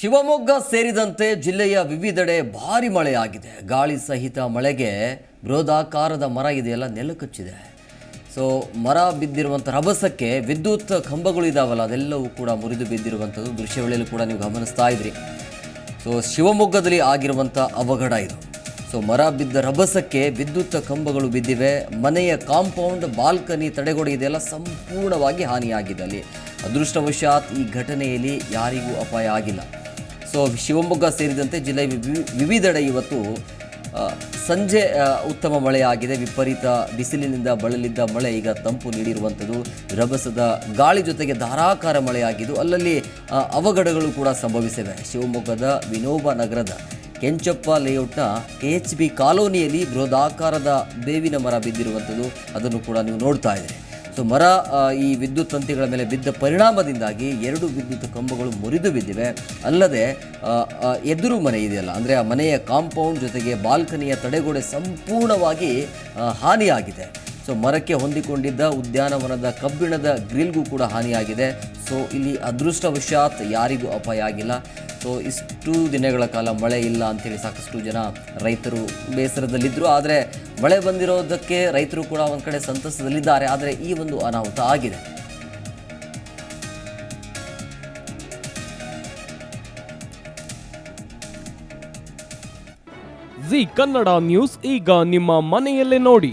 ಶಿವಮೊಗ್ಗ ಸೇರಿದಂತೆ ಜಿಲ್ಲೆಯ ವಿವಿಧೆಡೆ ಭಾರಿ ಮಳೆಯಾಗಿದೆ. ಗಾಳಿ ಸಹಿತ ಮಳೆಗೆ ಬೃಹದಾಕಾರದ ಮರ ಇದೆಯಲ್ಲ ನೆಲಕಚ್ಚಿದೆ ಸೊ ಮರ ಬಿದ್ದಿರುವಂಥ ರಭಸಕ್ಕೆ ವಿದ್ಯುತ್ ಕಂಬಗಳು ಇದಾವಲ್ಲ, ಅದೆಲ್ಲವೂ ಕೂಡ ಮುರಿದು ಬಿದ್ದಿರುವಂಥದ್ದು ದೃಶ್ಯವಳಿಯಲ್ಲಿ ಕೂಡ ನೀವು ಗಮನಿಸ್ತಾ ಇದ್ರಿ. ಸೊ ಶಿವಮೊಗ್ಗದಲ್ಲಿ ಆಗಿರುವಂಥ ಅವಘಡ ಇದು. ಸೊ ಮರ ಬಿದ್ದ ರಭಸಕ್ಕೆ ವಿದ್ಯುತ್ ಕಂಬಗಳು ಬಿದ್ದಿವೆ. ಮನೆಯ ಕಾಂಪೌಂಡ್, ಬಾಲ್ಕನಿ ತಡೆಗೋಡೆ ಇದೆಲ್ಲ ಸಂಪೂರ್ಣವಾಗಿ ಹಾನಿಯಾಗಿದೆ ಅಲ್ಲಿ. ಅದೃಷ್ಟವಶಾತ್ ಈ ಘಟನೆಯಲ್ಲಿ ಯಾರಿಗೂ ಅಪಾಯ ಆಗಿಲ್ಲ. ಸೊ ಶಿವಮೊಗ್ಗ ಸೇರಿದಂತೆ ಜಿಲ್ಲೆ ವಿವಿ- ವಿವಿಧೆಡೆ ಇವತ್ತು ಸಂಜೆ ಉತ್ತಮ ಮಳೆಯಾಗಿದೆ ವಿಪರೀತ ಬಿಸಿಲಿನಿಂದ ಬಳಲಿದ್ದ ಮಳೆ ಈಗ ತಂಪು ನೀಡಿರುವಂಥದ್ದು. ರಭಸದ ಗಾಳಿ ಜೊತೆಗೆ ಧಾರಾಕಾರ ಮಳೆಯಾಗಿದ್ದು ಅಲ್ಲಲ್ಲಿ ಅವಘಡಗಳು ಕೂಡ ಸಂಭವಿಸಿವೆ. ಶಿವಮೊಗ್ಗದ ವಿನೋಬ ನಗರದ ಕೆಂಚಪ್ಪ ಲೇಔಟ್ನ ಕೆ ಎಚ್ ಬಿ ಕಾಲೋನಿಯಲ್ಲಿ ಬೃಹದಾಕಾರದ ಬೇವಿನ ಮರ ಬಿದ್ದಿರುವಂಥದ್ದು. ಅದನ್ನು ಕೂಡ ನೀವು ನೋಡ್ತಾ ಇದ್ದೀರಿ. ಸೊ ಮರ ಈ ವಿದ್ಯುತ್ ತಂತಿಗಳ ಮೇಲೆ ಬಿದ್ದ ಪರಿಣಾಮದಿಂದಾಗಿ ಎರಡು ವಿದ್ಯುತ್ ಕಂಬಗಳು ಮುರಿದು ಬಿದ್ದಿವೆ. ಅಲ್ಲದೆ ಎದುರು ಮನೆ ಇದೆಯಲ್ಲ, ಅಂದರೆ ಆ ಮನೆಯ ಕಾಂಪೌಂಡ್ ಜೊತೆಗೆ ಬಾಲ್ಕನಿಯ ತಡೆಗೋಡೆ ಸಂಪೂರ್ಣವಾಗಿ ಹಾನಿಯಾಗಿದೆ. ಸೊ ಮರಕ್ಕೆ ಹೊಂದಿಕೊಂಡಿದ್ದ ಉದ್ಯಾನವನದ ಕಬ್ಬಿಣದ ಗ್ರಿಲ್ಗೂ ಕೂಡ ಹಾನಿಯಾಗಿದೆ. ಸೊ ಇಲ್ಲಿ ಅದೃಷ್ಟವಶಾತ್ ಯಾರಿಗೂ ಅಪಾಯ ಆಗಿಲ್ಲ. ಸೊ ಇಷ್ಟು ದಿನಗಳ ಕಾಲ ಮಳೆ ಇಲ್ಲ ಅಂಥೇಳಿ ಸಾಕಷ್ಟು ಜನ ರೈತರು ಬೇಸರದಲ್ಲಿದ್ದರು ಆದರೆ ಮಳೆ ಬಂದಿರೋದಕ್ಕೆ ರೈತರು ಕೂಡ ಒಂದು ಕಡೆ ಸಂತಸದಲ್ಲಿದ್ದಾರೆ. ಆದರೆ ಈ ಒಂದು ಅನಾಹುತ ಆಗಿದೆ. ಜಿ ಕನ್ನಡ ನ್ಯೂಸ್ ಈಗ ನಿಮ್ಮ ಮನೆಯಲ್ಲೇ ನೋಡಿ.